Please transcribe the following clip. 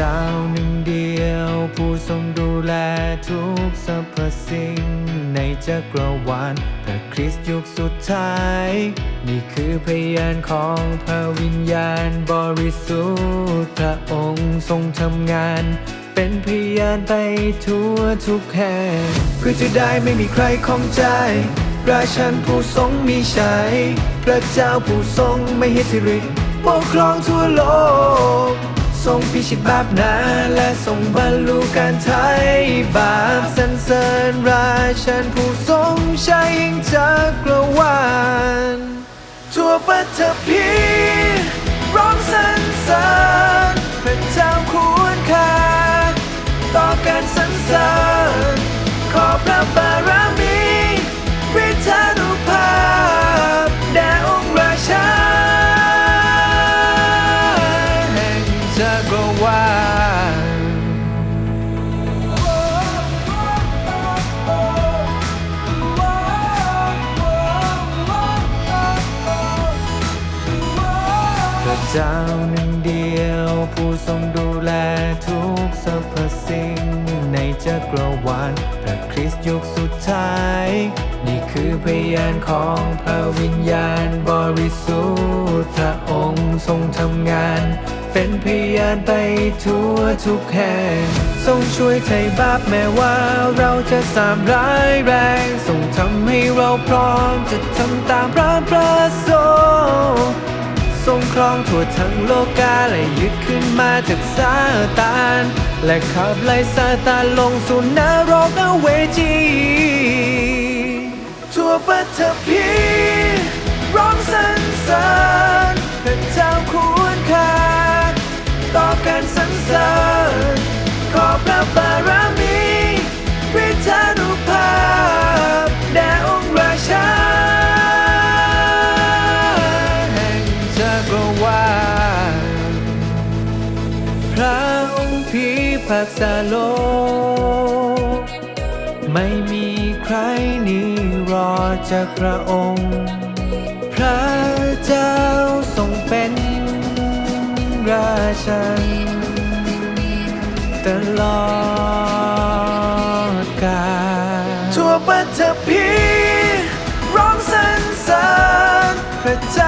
เจ้าหนึ่งเดียว ผู้ทรงดูแลทุกสรรพสิ่ง ในจักรวาลพระคริสต์ยุคสุดท้าย นี่คือพยานของพระวิญญาณบริสุทธิ์พระองค์ทรงทำงาน เป็นพยานไปทั่วทุกแห่งเพื่อจะได้ไม่มีใครของใจราชันผู้ทรงมีชัยพระเจ้าผู้ทรงไม่เห้สิริปกครองทั่วโลก ทรงพิชิตบาปนาและทรงบรรลุการไถ่บาปสรรเสริญราชันผู้ทรงชัยยิ่งจักรวาลทั่วปฐพี ระเจ้าหนึ่งเดียว ผู้ทรงดูแลทุกสรรพสิ่ง ในจักรวาลพระคริสต์ยุคสุดท้าย นี่คือพยานของพระวิญญาณบริสุทธิ์พระองค์ทรงทำงาน เป็นพยานไปทั่วทุกแห่ง ทรงช่วยไถ่บาปแม้ว่าเราจะสามร้ายแรง ทรงทำให้เราพร้อมจะทำตามพระประสงค์ ทั่วทั้งโลกาและยึดขึ้นมาจากซาตาน และขับไล่ซาตานลงสู่นรกอเวจี ทั่วปฐพี ภาษาโลไม่มีใครนี้รอจากพระองค์ พระเจ้าทรงเป็นราชันตลอดกาลทั่วปัทภีร้องสรรเสริญพระเจ้า